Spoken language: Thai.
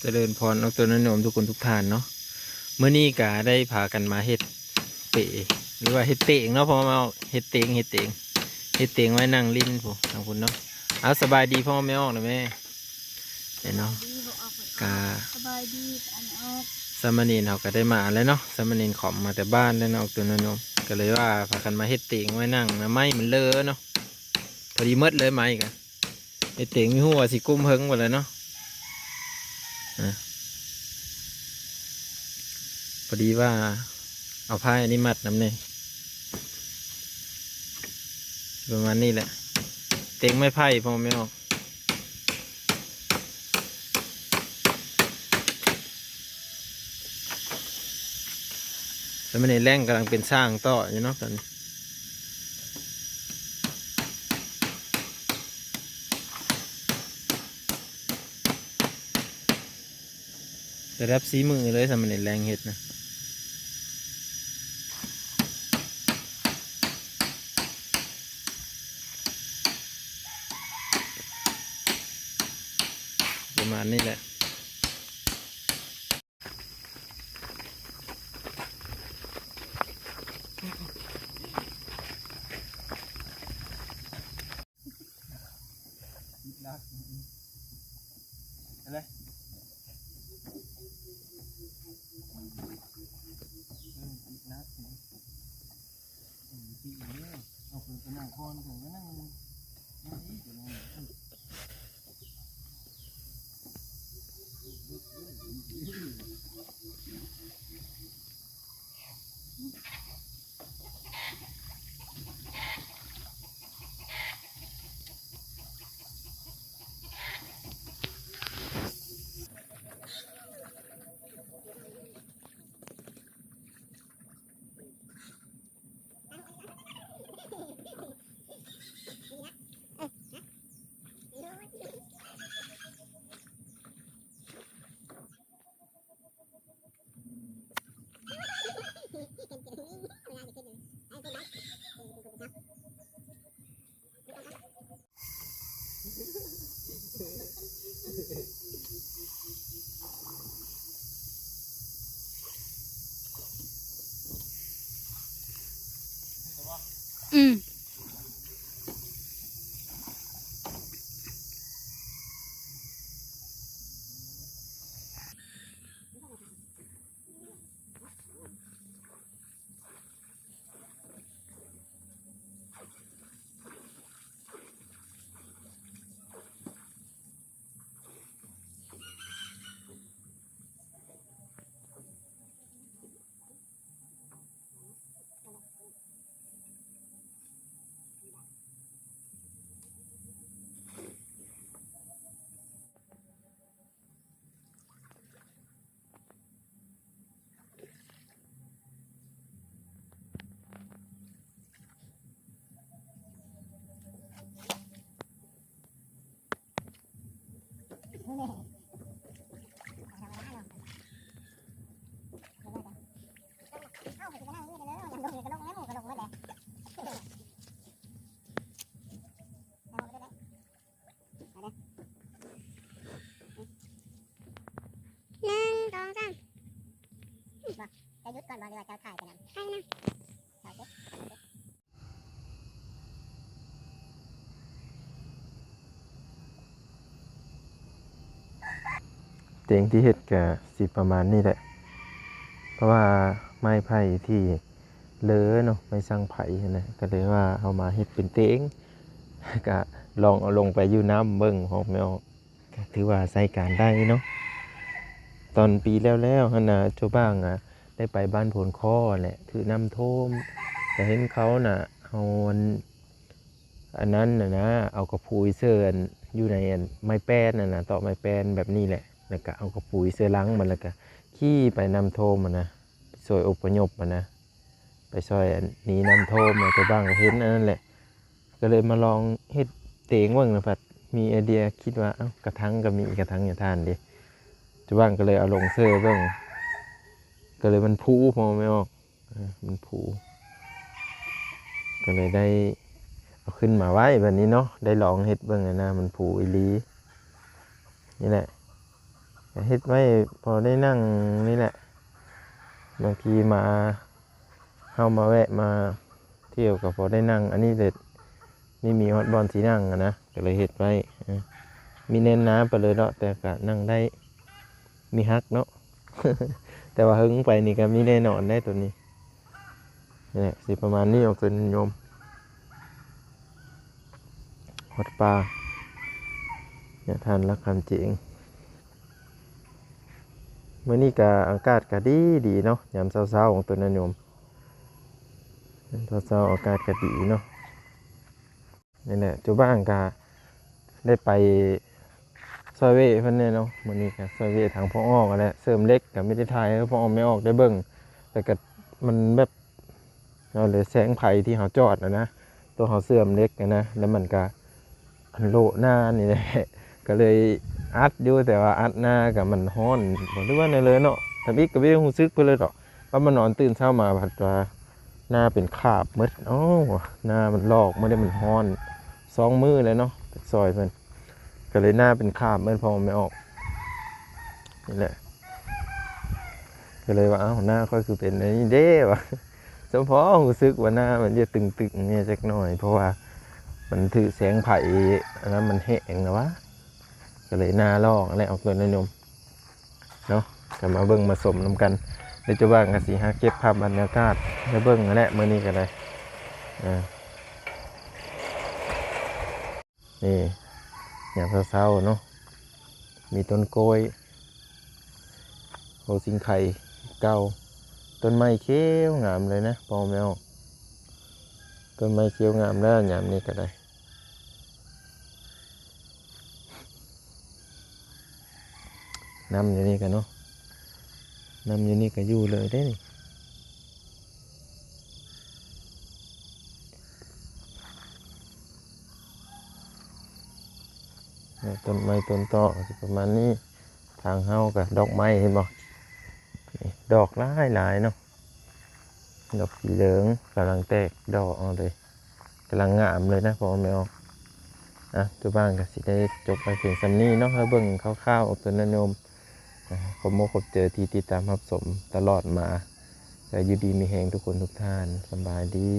เจริญพรเอาตัวน้นโนมทุกคนทุกท่านเนาะเมื่อนี้กาได้พากันมาเฮ็ดเปะหรือว่าเฮ็ดเตงเนาะเพอมาเอาเฮ็ดเตงเฮ็ดเตงเฮ็ดเตงไว้นั่งลิ้นผู้ทางคุณเนาะเอาสบายดีพ่อไม่ออกนะแม่เห็นเนาะดีบอกออกไปกาสบายดีอันออกสามเณรเขาก็ได้มาแล้วเนาะสามเณรขอมมาแต่บ้านแล้วเนาะเอาตัวน้นโนมก็เลยว่าพากันมาเฮ็ดเตงไว้นั่งนะไม้มันเลอะเนาะพอดีหมดเลยไม้กันเฮ็ดเตงมีหัวสิกุ้มเฮิงหมดเลยเนาะ พอดีว่าเอาผ้าอันนี้มัดน้ำเนี่ยประมาณนี้แหละ เต็งไม่ไผ่พอไม่ออกแล้วมันในแรงกำลังเป็นสร้างต่ออยู่เนาะตอน นี้จะรับสีมือเลยสำหรับแรงเห็ดนะประมาณนี้แหละอะไรนักตี เนี่ยเอาไปเป็นนั่งคอนถึงก็นั่งนั่งอีกอยู่นั่น อื บอกจะหยุดก่อนบอกเลยว่าจะถ่ายไปนำถ่ายนะถ่ายเด็กเตียงที่เห็ดกับสิประมาณนี้แหละ เพราะว่าไม้ไผ่ที่เลอเนาะไม่สร้างไผ่นะก็เลยว่าเอามาเห็ดเป็นเตียงก็ลองเอาลงไปอยู่น้ำเบิ้งของแมวก็ถือว่าใส่การได้เนาะตอนปีแล้วแล้วๆหั่นนะเจ้าบ้างอะ ได้ไปบ้านผลข้อแหละถือน้ำท่วมแต่เห็นเขาน่ะเอาอันอันนั้นน่ะนะเอากระพุยเสื้ออันอยู่ในไม้แป้นน่ะนะต่อไม้แป้นแบบนี้แหละแล้วก็เอากระปุยเสื้อล้างมันแล้วก็ขี่ไปนำโทมมันนะไปช่วยอพยพมันนะไปช่วยอันหนีนำโทมมาตัวบ้างก็เห็นอันนั้นแหละ ก็เลยมาลองเฮ็ดเตงว่างนะพัดมีไอเดียคิดว่าเอ้ากระทังก็มีกระทังอย่าทานดิตัวบ้างก็เลยเอาลงเสื้อบ้าง ก็เลยมันพูพอไม่ออกมันพูก็เลยได้เอาขึ้นมาไว้แบบนี้เนาะได้ลองเฮ็ดเบ้างอะนะมันผูอีลีนี่แหละเฮ็ดไว้พอได้นั่งนี่แหละบางทีมาเข้ามาแวะมาเที่ยวก็พอได้นั่ง อันนี้เด็ดนี่มีฮอตบอลสีนั่งอะนะก็เลยเฮ็ดไว้มีเน้นน้ำไปเลยเนาะแต่ก็นั่งได้มีฮักเนาะ แต่ว่าหึงไปนี่ก็มีแน่นอนได้ตัวนี้นี่แหละสิประมาณนี้ออกเป็นโยมฮอตปลาเนี่ยทานรักคำเจ๋งเมื่อนี้ก็อากาศก็ดีดีเนาะยามเช้าๆของตัวนันโยมเช้าๆอากาศก็ดีเนาะนี่แหละจุบ้านก็ได้ไป ซอยเวเพิ่นเนี่ยเนาะมื่อนี้ก็ซอยเวทางพ่ออ้อกันแหละเสริมเล็กก็ไม่ได้ถ่ายให้พ่ออ้อไม่ออกได้เบิ่งแต่ก็มันแบบเราเลยแสงไผที่เขาจอดนะนะตัวเขาเสื่อมเล็กนะแล้วมันก็อันโลหน้านี่แหละก็เลยอัดอยู่แต่ว่าอัดหน้ากับมันฮ้อนผมนึกว่าในเลยเนาะทำอีกก็ไม่ได้รู้สึกไปเลยหรอกว่ามันนอนตื่นเช้ามาผัดว่าหน้าเป็นคราบมืดอ๋อหน้ามันลอกไม่ได้มันฮ้อนสองมือเลยเนาะซอยมัน ก็เลยหน้าเป็นคาบหมืดพองไม่ออกนี่แหละ ก็เลยว่าเอ้าหน้าค่อยคือเป็นอันนี้เด้วะเฉพาะรู้สึกว่าหน้ามันจะตึงๆเนี่ยจักหน่อย เพราะว่ามันถือแสงไผ่อันนั้นมันแห้งนะวะก็เลยหน้าลอกอะไรออกเกินนะโยมเนาะก็มาเบิ่งมาสมน้ำกันเดี๋ยวจะว่างกันสีหาเก็บภาพบรรยากาศให้เบิ่งนั่นแหละมื้อนี้ก็ได้อ่านี่ อย่างเศร้าๆเนาะมีต้นกล้วยโหสิงไข่เก่าต้นไม้เขียวงามเลยนะพอแมวต้นไม้เขียวงามแล้วยามนี้ก็ได้น้ำอยู่นี่กันเนาะน้ำอยู่นี่ก็อยู่เลยได้นี่เนี่ย ต้นไม้ต้นตอประมาณนี้ทางเฮากับดอกไม้เห็นบ่ดอกหลายหลายเนาะดอกสีเหลืองกำลังแตกดอกเอาเลยกำลังงามเลยนะพอแมวอะตัวบ้านก็สิได้จบไปเพียงสำนี้เนาะเบิ่งคร่าวๆออกตัวนันโยมขอบโมขอบเจอที่ติดตามรับสมตลอดมาแต่อยู่ดีมีแหงทุกคนทุกท่านสบายดี